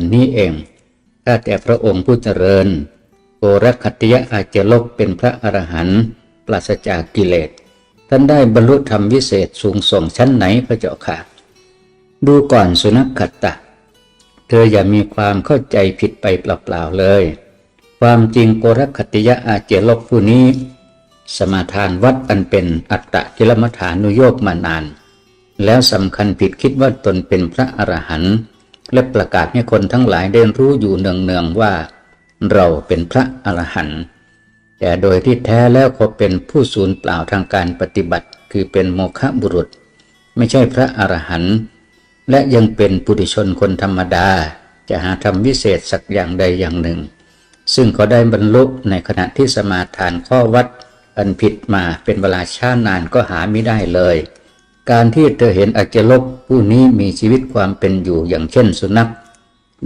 นนี้เองถ้าแต่พระองค์ผู้เจริญโอรคติยะอาจจะลบเป็นพระอรหันต์ปราศจากกิเลส ท่านได้บรรลุธรรมวิเศษสูงส่งชั้นไหนพระเจ้าค่ะ ดูก่อนสุนัขขัตะ เธออย่ามีความเข้าใจผิดไปเปล่าๆเลย ความจริงโกรคติยะอาเจลกผู้นี้ สมาทานวัดอันเป็นอัตตะกิลมัฐานุโยกมานาน แล้วสำคัญผิดคิดว่าตนเป็นพระอรหันต์ และประกาศให้คนทั้งหลายได้รู้อยู่เนืองๆว่า เราเป็นพระอรหันต์แต่โดยที่แท้แล้วเขาเป็นผู้สูญเปล่าทางการปฏิบัติ คือเป็นโมฆะบุรุษ ไม่ใช่พระอรหันต์และยังเป็นปุถุชนคนธรรมดา จะหาทำวิเศษสักอย่างใดอย่างหนึ่ง ซึ่งเขาได้บรรลุในขณะที่สมาทานข้อวัดอันผิดมาเป็นเวลาช้านานก็หาไม่ได้เลย การที่เธอเห็นอาเกลบผู้นี้มีชีวิตความเป็นอยู่อย่างเช่นสุนัข